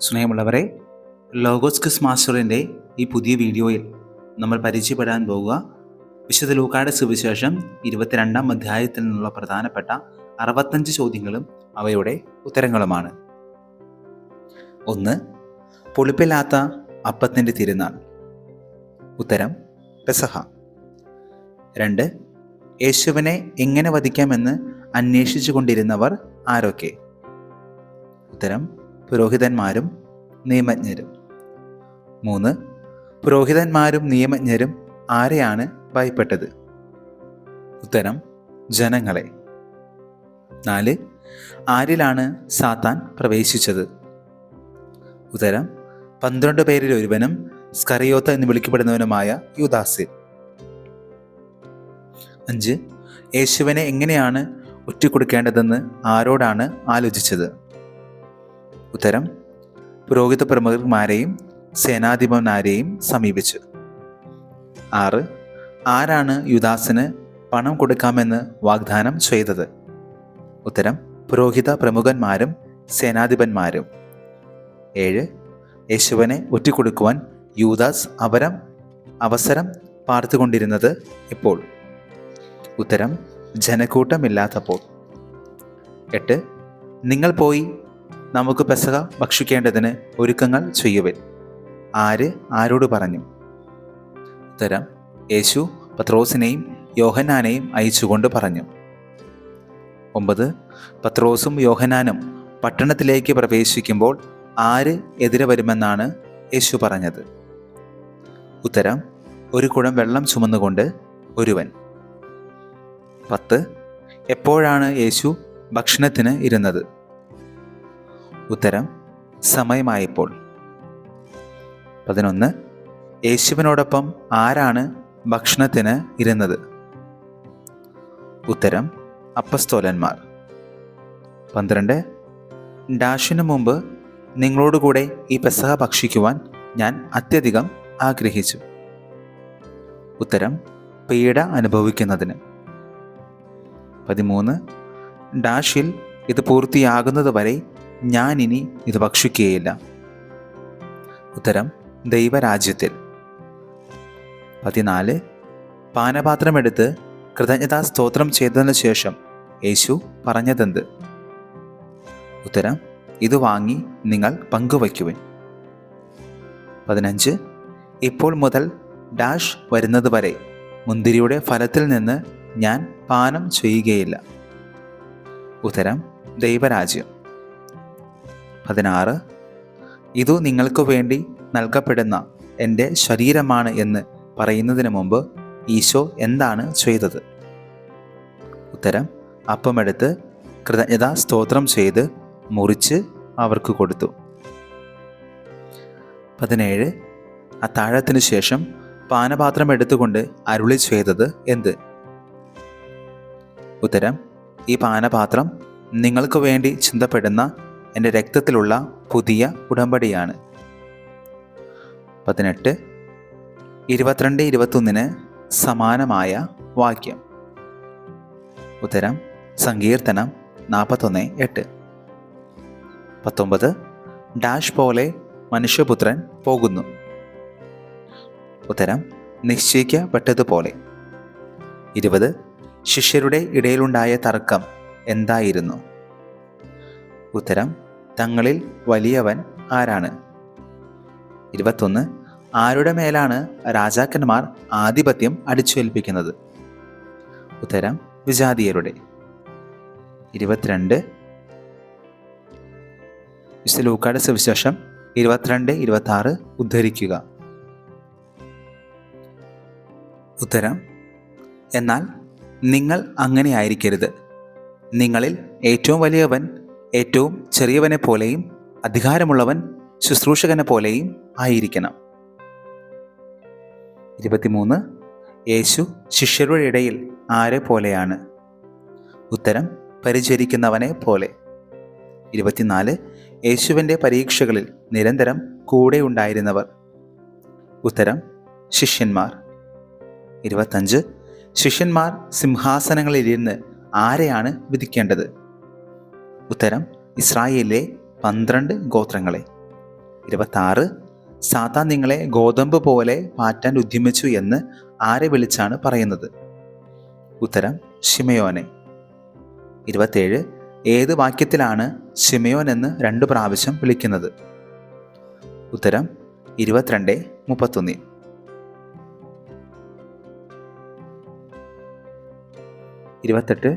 സ്നേഹമുള്ളവരെ logos Chris മാസ്റ്ററിന്റെ ഈ പുതിയ വീഡിയോയിൽ നമ്മൾ പരിചയപ്പെടാൻ പോകുക. വിശുദ്ധ ലൂക്കായുടെ സുവിശേഷം ഇരുപത്തിരണ്ടാം അധ്യായത്തിൽ നിന്നുള്ള പ്രധാനപ്പെട്ട അറുപത്തഞ്ച് ചോദ്യങ്ങളും അവയുടെ ഉത്തരങ്ങളുമാണ്. ഒന്ന് പുളിപ്പില്ലാത്ത അപ്പത്തിന്റെ തിരുനാൾ. ഉത്തരം പെസഹ. രണ്ട് യേശുവിനെ എങ്ങനെ വധിക്കാമെന്ന് അന്വേഷിച്ചു കൊണ്ടിരുന്നവർ ആരൊക്കെ? ഉത്തരം പുരോഹിതന്മാരും നിയമജ്ഞരും. മൂന്ന് പുരോഹിതന്മാരും നിയമജ്ഞരും ആരെയാണ് ഭയപ്പെട്ടത്? ഉത്തരം ജനങ്ങളെ. നാല് ആരിലാണ് സാത്താൻ പ്രവേശിച്ചത്? ഉത്തരം പന്ത്രണ്ട് പേരിൽ ഒരുവനും സ്കറിയോത്ത എന്ന് വിളിക്കപ്പെടുന്നവനുമായ യുദാസിൽ അഞ്ച് യേശുവിനെ എങ്ങനെയാണ് ഒറ്റിക്കൊടുക്കേണ്ടതെന്ന് ആരോടാണ് ആലോചിച്ചത്? ഉത്തരം പുരോഹിത പ്രമുഖന്മാരെയും സേനാധിപന്മാരെയും സമീപിച്ചു. ആറ് ആരാണ് യുദാസിന് പണം കൊടുക്കാമെന്ന് വാഗ്ദാനം ചെയ്തത്? ഉത്തരം പുരോഹിത പ്രമുഖന്മാരും സേനാധിപന്മാരും. ഏഴ് യേശുവിനെ ഒറ്റിക്കൊടുക്കുവാൻ യൂദാസ് അവരം അവസരം പാർത്തുകൊണ്ടിരുന്നത് ഇപ്പോൾ. ഉത്തരം ജനക്കൂട്ടമില്ലാത്തപ്പോൾ. എട്ട് നിങ്ങൾ പോയി നമുക്ക് പെസക ഭക്ഷിക്കേണ്ടതിന് ഒരുക്കങ്ങൾ ചെയ്യുവൻ. ആര് ആരോട് പറഞ്ഞു? ഉത്തരം യേശു പത്രോസിനെയും യോഹനാനെയും അയച്ചുകൊണ്ട് പറഞ്ഞു. ഒമ്പത് പത്രോസും യോഹനാനും പട്ടണത്തിലേക്ക് പ്രവേശിക്കുമ്പോൾ ആര് എതിരെ വരുമെന്നാണ് യേശു പറഞ്ഞത്. ഉത്തരം ഒരു കുടം വെള്ളം ചുമന്നുകൊണ്ട് ഒരുവൻ. പത്ത് എപ്പോഴാണ് യേശു ഭക്ഷണത്തിന് ഇരുന്നത്? ഉത്തരം സമയമായപ്പോൾ. പതിനൊന്ന്. യേശുവിനോടൊപ്പം ആരാണ് ഭക്ഷണത്തിന് ഇരുന്നത്? ഉത്തരം അപ്പസ്തോലന്മാർ. പന്ത്രണ്ട്. ഡാഷിനു മുമ്പ് നിങ്ങളോടുകൂടെ ഈ പെസഹ ഭക്ഷിക്കുവാൻ ഞാൻ അത്യധികം ആഗ്രഹിച്ചു. ഉത്തരം പീഡ അനുഭവിക്കുന്നതിന്. പതിമൂന്ന്. ഡാഷിൽ ഇത് പൂർത്തിയാകുന്നത് വരെ ഞാൻ ഇനി ഇത് ഭക്ഷിക്കുകയില്ല. ഉത്തരം ദൈവരാജ്യത്തിൽ. പതിനാല് പാനപാത്രമെടുത്ത് കൃതജ്ഞതാ സ്തോത്രം ചെയ്തതിനു ശേഷം യേശു പറഞ്ഞതെന്ത്? ഉത്തരം ഇത് വാങ്ങി നിങ്ങൾ പങ്കുവയ്ക്കുവിൻ. പതിനഞ്ച് ഇപ്പോൾ മുതൽ ഡാഷ് വരുന്നത് വരെ മുന്തിരിയുടെ ഫലത്തിൽ നിന്ന് ഞാൻ പാനം ചെയ്യുകയില്ല. ഉത്തരം ദൈവരാജ്യം. പതിനാറ്. ഇതു നിങ്ങൾക്ക് വേണ്ടി നൽകപ്പെടുന്ന എന്റെ ശരീരമാണ് എന്ന് പറയുന്നതിന് മുമ്പ് ഈശോ എന്താണ് ചെയ്തത്? ഉത്തരം അപ്പമെടുത്ത് കൃതജ്ഞതാ സ്തോത്രം ചെയ്ത് മുറിച്ച് അവർക്ക് കൊടുത്തു. പതിനേഴ്. അത്താഴത്തിനു ശേഷം പാനപാത്രം എടുത്തുകൊണ്ട് അരുളി ചെയ്തത് എന്ത്? ഉത്തരം ഈ പാനപാത്രം നിങ്ങൾക്ക് വേണ്ടി ചിന്തപ്പെടുന്ന എന്റെ രക്തത്തിലുള്ള പുതിയ ഉടമ്പടിയാണ്. പതിനെട്ട് ഇരുപത്തിരണ്ട് ഇരുപത്തൊന്നിന് സമാനമായ വാക്യം. ഉത്തരം സങ്കീർത്തനം നാൽപ്പത്തൊന്ന് എട്ട്. പത്തൊമ്പത് ഡാഷ് പോലെ മനുഷ്യപുത്രൻ പോകുന്നു. ഉത്തരം നിശ്ചയിക്കപ്പെട്ടതുപോലെ. ഇരുപത് ശിഷ്യരുടെ ഇടയിലുണ്ടായ തർക്കം എന്തായിരുന്നു? ഉത്തരം തങ്ങളിൽ വലിയവൻ ആരാണ്? ഇരുപത്തൊന്ന്. ആരുടെ മേലാണ് രാജാക്കന്മാർ ആധിപത്യം അടിച്ചേൽപ്പിക്കുന്നത്? ഉത്തരം വിജാതീയരുടെ. ഇരുപത്തിരണ്ട്. വിശ്വലൂക്കാട് സവിശേഷം ഇരുപത്തിരണ്ട് ഇരുപത്തി ആറ് ഉദ്ധരിക്കുക. ഉത്തരം എന്നാൽ നിങ്ങൾ അങ്ങനെയായിരിക്കരുത്. നിങ്ങളിൽ ഏറ്റവും വലിയവൻ ഏറ്റവും ചെറിയവനെ പോലെയും അധികാരമുള്ളവൻ ശുശ്രൂഷകനെ പോലെയും ആയിരിക്കണം. ഇരുപത്തിമൂന്ന്. യേശു ശിഷ്യരുടെ ഇടയിൽ ആരെ പോലെയാണ്? ഉത്തരം പരിചരിക്കുന്നവനെ പോലെ. ഇരുപത്തിനാല്. യേശുവിന്റെ പരീക്ഷകളിൽ നിരന്തരം കൂടെ ഉണ്ടായിരുന്നവർ ഉത്തരം ശിഷ്യന്മാർ. ഇരുപത്തഞ്ച്. ശിഷ്യന്മാർ സിംഹാസനങ്ങളിലിരുന്ന് ആരെയാണ് വിധിക്കേണ്ടത്? ഉത്തരം ഇസ്രായേലിലെ പന്ത്രണ്ട് ഗോത്രങ്ങളെ. ഇരുപത്താറ് സാത്താൻ നിങ്ങളെ ഗോതമ്പ് പോലെ മാറ്റാൻ ഉദ്യമിച്ചു എന്ന് ആരെ വിളിച്ചാണ് പറയുന്നത്? ഉത്തരം ഷിമയോനെ ഇരുപത്തേഴ് ഏത് വാക്യത്തിലാണ് ഷിമയോൻ എന്ന് രണ്ട് പ്രാവശ്യം വിളിക്കുന്നത്? ഉത്തരം ഇരുപത്തിരണ്ട് മുപ്പത്തൊന്നിൽ ഇരുപത്തെട്ട്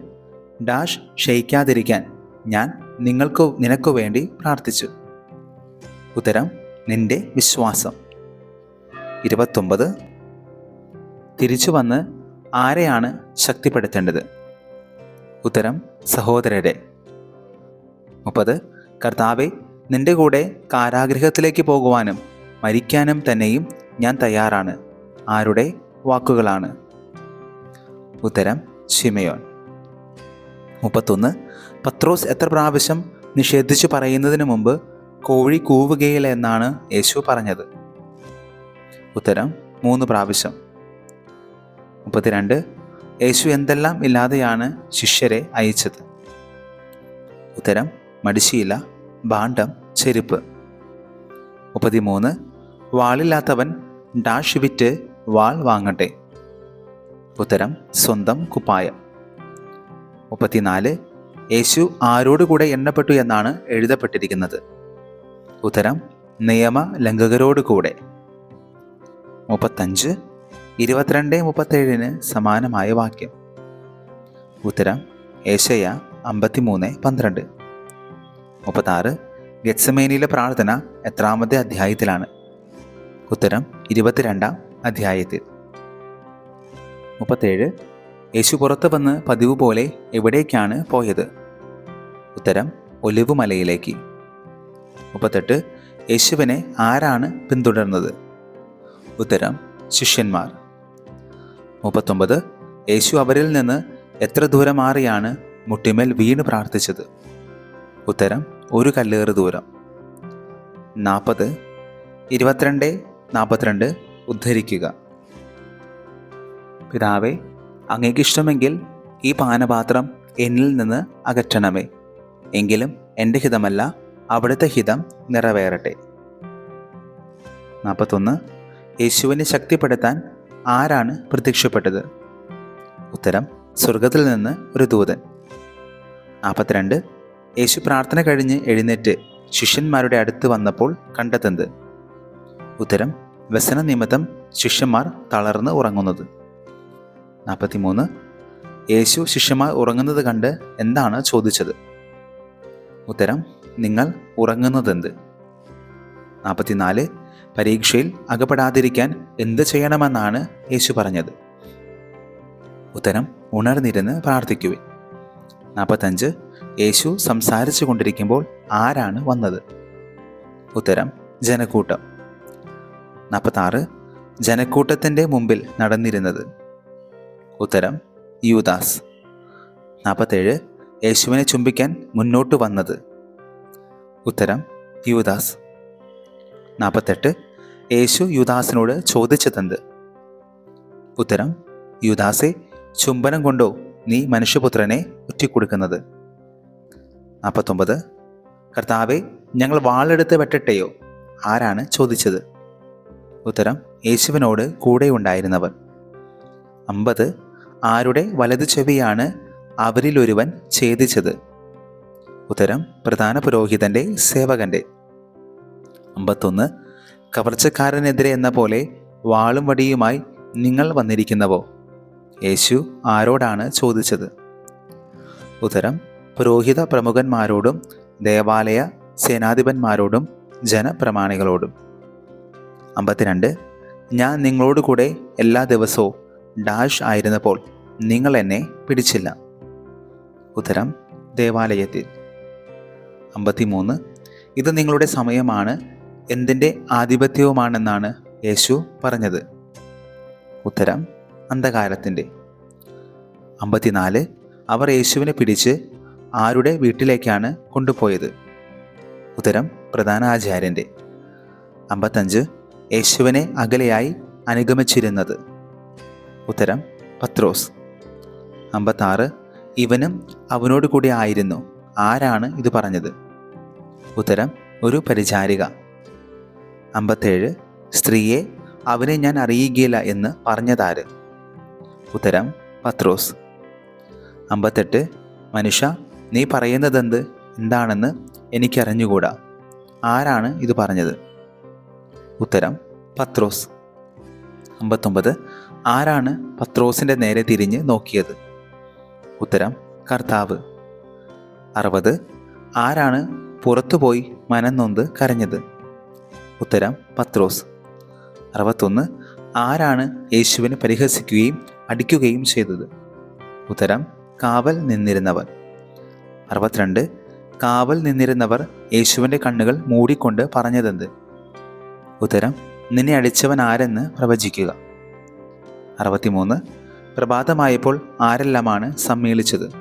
ഡാഷ് ക്ഷയിക്കാതിരിക്കാൻ ഞാൻ നിങ്ങൾക്കു നിനക്കു വേണ്ടി പ്രാർത്ഥിച്ചു. ഉത്തരം നിന്റെ വിശ്വാസം. ഇരുപത്തൊമ്പത്. തിരിച്ചു വന്ന് ആരെയാണ് ശക്തിപ്പെടുത്തേണ്ടത്? ഉത്തരം സഹോദരരെ. മുപ്പത്. കർത്താവെ നിന്റെ കൂടെ കാരാഗ്രഹത്തിലേക്ക് പോകുവാനും മരിക്കാനും തന്നെയും ഞാൻ തയ്യാറാണ്. ആരുടെ വാക്കുകളാണ്? ഉത്തരം ഷിമയോൻ മുപ്പത്തൊന്ന്. പത്രോസ് എത്ര പ്രാവശ്യം നിഷേധിച്ചു പറയുന്നതിന് മുമ്പ് കോഴി കൂവുകയില്ല എന്നാണ് യേശു പറഞ്ഞത്. ഉത്തരം മൂന്ന് പ്രാവശ്യം. മുപ്പത്തിരണ്ട്. യേശു എന്തെല്ലാം ഇല്ലാതെയാണ് ശിഷ്യരെ അയച്ചത്? ഉത്തരം മടിശീല ഭാണ്ഡം ചെരുപ്പ്. മുപ്പത്തിമൂന്ന്. വാളില്ലാത്തവൻ ഡാഷ് വിറ്റ് വാൾ വാങ്ങട്ടെ? ഉത്തരം സ്വന്തം കുപ്പായം. മുപ്പത്തിനാല്. യേശു ആരോടുകൂടെ എണ്ണപ്പെട്ടു എന്നാണ് എഴുതപ്പെട്ടിരിക്കുന്നത്. ഉത്തരം നിയമ ലംഘകരോട് കൂടെ മുപ്പത്തഞ്ച് ഇരുപത്തിരണ്ട് മുപ്പത്തേഴിന് സമാനമായ വാക്യം. ഉത്തരം ഏശയ അമ്പത്തിമൂന്ന് പന്ത്രണ്ട്. മുപ്പത്താറ് ഗത്സമേനിയിലെ പ്രാർത്ഥന എത്രാമത്തെ അധ്യായത്തിലാണ്. ഉത്തരം ഇരുപത്തിരണ്ടാം അധ്യായത്തിൽ. മുപ്പത്തേഴ് യേശു പുറത്ത് വന്ന് പതിവ് പോലെ എവിടേക്കാണ് പോയത്? ഉത്തരം ഒലിവുമലയിലേക്ക്. മുപ്പത്തെട്ട് യേശുവിനെ ആരാണ് പിന്തുടർന്നത് ഉത്തരം ശിഷ്യന്മാർ. മുപ്പത്തൊമ്പത് യേശു അവരിൽ നിന്ന് എത്ര ദൂരം മാറിയാണ് മുട്ടിമേൽ വീണ് പ്രാർത്ഥിച്ചത്? ഉത്തരം ഒരു കല്ലേറ് ദൂരം. നാൽപ്പത് ഇരുപത്തിരണ്ട് നാൽപ്പത്തിരണ്ട് ഉദ്ധരിക്കുക. പിതാവേ അങ്ങേക്കിഷ്ടമെങ്കിൽ ഈ പാനപാത്രം എന്നിൽ നിന്ന് അകറ്റണമേ. എങ്കിലും എന്റെ ഹിതമല്ല അവിടുത്തെ ഹിതം നിറവേറട്ടെ. നാൽപ്പത്തൊന്ന് യേശുവിനെ ശക്തിപ്പെടുത്താൻ ആരാണ് പ്രത്യക്ഷപ്പെട്ടത്? ഉത്തരം സ്വർഗത്തിൽ നിന്ന് ഒരു ദൂതൻ. നാൽപ്പത്തിരണ്ട് യേശു പ്രാർത്ഥന കഴിഞ്ഞ് എഴുന്നേറ്റ് ശിഷ്യന്മാരുടെ അടുത്ത് വന്നപ്പോൾ കണ്ടെത്തുന്നത്. ഉത്തരം വ്യസന നിമിത്തം ശിഷ്യന്മാർ തളർന്ന് ഉറങ്ങുന്നത്. നാൽപ്പത്തിമൂന്ന് യേശു ശിഷ്യന്മാർ ഉറങ്ങുന്നത് കണ്ട് എന്താണ് ചോദിച്ചത്? ഉത്തരം നിങ്ങൾ ഉറങ്ങുന്നതെന്ത്? നാൽപ്പത്തിനാല് പരീക്ഷയിൽ അകപ്പെടാതിരിക്കാൻ എന്ത് ചെയ്യണമെന്നാണ് യേശു പറഞ്ഞത്. ഉത്തരം ഉണർന്നിരുന്ന് പ്രാർത്ഥിക്കുവിൻ. നാൽപ്പത്തഞ്ച് യേശു സംസാരിച്ചു കൊണ്ടിരിക്കുമ്പോൾ ആരാണ് വന്നത്? ഉത്തരം ജനക്കൂട്ടം. നാൽപ്പത്താറ് ജനക്കൂട്ടത്തിന്റെ മുമ്പിൽ നടന്നിരുന്നത്. ഉത്തരം യൂദാസ്. നാൽപ്പത്തേഴ് യേശുവിനെ ചുംബിക്കാൻ മുന്നോട്ട് വന്നത്. ഉത്തരം യുദാസ്. നാൽപ്പത്തെട്ട് യേശു യുദാസിനോട് ചോദിച്ചതെന്ത്? ഉത്തരം യുദാസെ ചുംബനം കൊണ്ടോ നീ മനുഷ്യപുത്രനെ ഒറ്റിക്കൊടുക്കുന്നത്? നാൽപ്പത്തൊമ്പത് കർത്താവെ ഞങ്ങൾ വാളെടുത്ത് വെട്ടട്ടെയോ? ആരാണ് ചോദിച്ചത്? ഉത്തരം യേശുവിനോട് കൂടെ ഉണ്ടായിരുന്നവർ അമ്പത് ആരുടെ വലതു ചെവിയാണ് അവരിലൊരുവൻ ഛേദിച്ചത്. ഉത്തരം പ്രധാന പുരോഹിതന്റെ സേവകന്റെ അമ്പത്തൊന്ന് കവർച്ചക്കാരനെതിരെ എന്ന പോലെ വാളും വടിയുമായി നിങ്ങൾ വന്നിരിക്കുന്നവോ? യേശു ആരോടാണ് ചോദിച്ചത്? ഉത്തരം പുരോഹിത പ്രമുഖന്മാരോടും ദേവാലയ സേനാധിപന്മാരോടും ജനപ്രമാണികളോടും. അമ്പത്തിരണ്ട് ഞാൻ നിങ്ങളോടുകൂടെ എല്ലാ ദിവസവും ഡാഷ് ആയിരുന്നപ്പോൾ നിങ്ങൾ എന്നെ പിടിച്ചില്ല. ഉത്തരം ദേവാലയത്തിൽ. അമ്പത്തിമൂന്ന്. ഇത് നിങ്ങളുടെ സമയമാണ് എന്തിന്റെ ആധിപത്യവുമാണെന്നാണ് യേശു പറഞ്ഞത്. ഉത്തരം അന്ധകാരത്തിന്റെ അമ്പത്തിനാല്. അവർ യേശുവിനെ പിടിച്ച് ആരുടെ വീട്ടിലേക്കാണ് കൊണ്ടുപോയത്? ഉത്തരം പ്രധാന ആചാര്യന്റെ അമ്പത്തഞ്ച്. യേശുവിനെ അകലെയായി അനുഗമിച്ചിരുന്നത്. ഉത്തരം പത്രോസ്. അമ്പത്താറ്. ഇവനും അവനോട് കൂടി ആയിരുന്നു. ആരാണ് ഇത് പറഞ്ഞത്? ഉത്തരം ഒരു പരിചാരിക. അമ്പത്തേഴ് സ്ത്രീയെ അവനെ ഞാൻ അറിയുകയില്ല എന്ന് പറഞ്ഞതാര്? ഉത്തരം പത്രോസ്. അമ്പത്തെട്ട് മനുഷ്യ നീ പറയുന്നതെന്ത്? എന്താണെന്ന് എനിക്കറിഞ്ഞുകൂടാ. ആരാണ് ഇത് പറഞ്ഞത്? ഉത്തരം പത്രോസ്. അമ്പത്തൊമ്പത് ആരാണ് പത്രോസിന്റെ നേരെ തിരിഞ്ഞ് നോക്കിയത്? ഉത്തരം കർത്താവ്. അറുപത് ആരാണ് പുറത്തുപോയി മനംനൊന്ത് കരഞ്ഞത്? ഉത്തരം പത്രോസ്. അറുപത്തൊന്ന് ആരാണ് യേശുവിനെ പരിഹസിക്കുകയും അടിക്കുകയും ചെയ്തത്? ഉത്തരം കാവൽ നിന്നിരുന്നവർ. അറുപത്തിരണ്ട് കാവൽ നിന്നിരുന്നവർ യേശുവിന്റെ കണ്ണുകൾ മൂടിക്കൊണ്ട് പറഞ്ഞതെന്ത്? ഉത്തരം നിന്നെ അടിച്ചവൻ ആരെന്ന് പ്രവചിക്കുക. അറുപത്തിമൂന്ന് പ്രഭാതമായപ്പോൾ ആരെല്ലാമാണ് സമ്മേളിച്ചത്?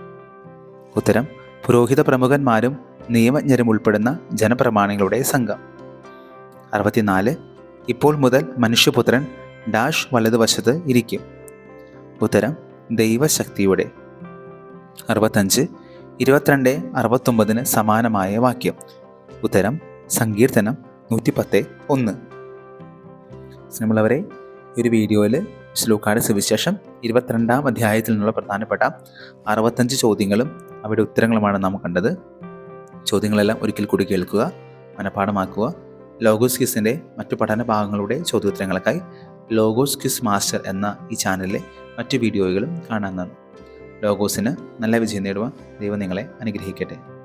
ഉത്തരം പുരോഹിത പ്രമുഖന്മാരും നിയമജ്ഞരും ഉൾപ്പെടുന്ന ജനപ്രമാണികളുടെ സംഘം. അറുപത്തിനാല് ഇപ്പോൾ മുതൽ മനുഷ്യപുത്രൻ ഡാഷ് വലതുവശത്ത് ഇരിക്കും. ഉത്തരം ദൈവശക്തിയുടെ. അറുപത്തഞ്ച് ഇരുപത്തിരണ്ട് അറുപത്തൊമ്പതിന് സമാനമായ വാക്യം. ഉത്തരം സങ്കീർത്തനം നൂറ്റിപ്പത്ത് ഒന്ന്. നമ്മളവരെ ഒരു വീഡിയോയിൽ ശ്ലോക്കാട് സുവിശേഷം ഇരുപത്തിരണ്ടാം അധ്യായത്തിൽ നിന്നുള്ള പ്രധാനപ്പെട്ട അറുപത്തഞ്ച് ചോദ്യങ്ങളും അവയുടെ ഉത്തരങ്ങളുമാണ് നാം കണ്ടത്. ചോദ്യങ്ങളെല്ലാം ഒരിക്കൽ കൂടി കേൾക്കുക മനഃപ്പാഠമാക്കുക. ലോഗോസ് ക്വിസിന്റെ മറ്റു പഠന ഭാഗങ്ങളുടെ ചോദ്യോത്തരങ്ങൾക്കായി ലോഗോസ് ക്വിസ് മാസ്റ്റർ എന്ന ഈ ചാനലിലെ മറ്റു വീഡിയോകളും കാണാവുന്നതാണ്. ലോഗോസിന് നല്ല വിജയം നേടുവാൻ ദൈവം നിങ്ങളെ അനുഗ്രഹിക്കട്ടെ.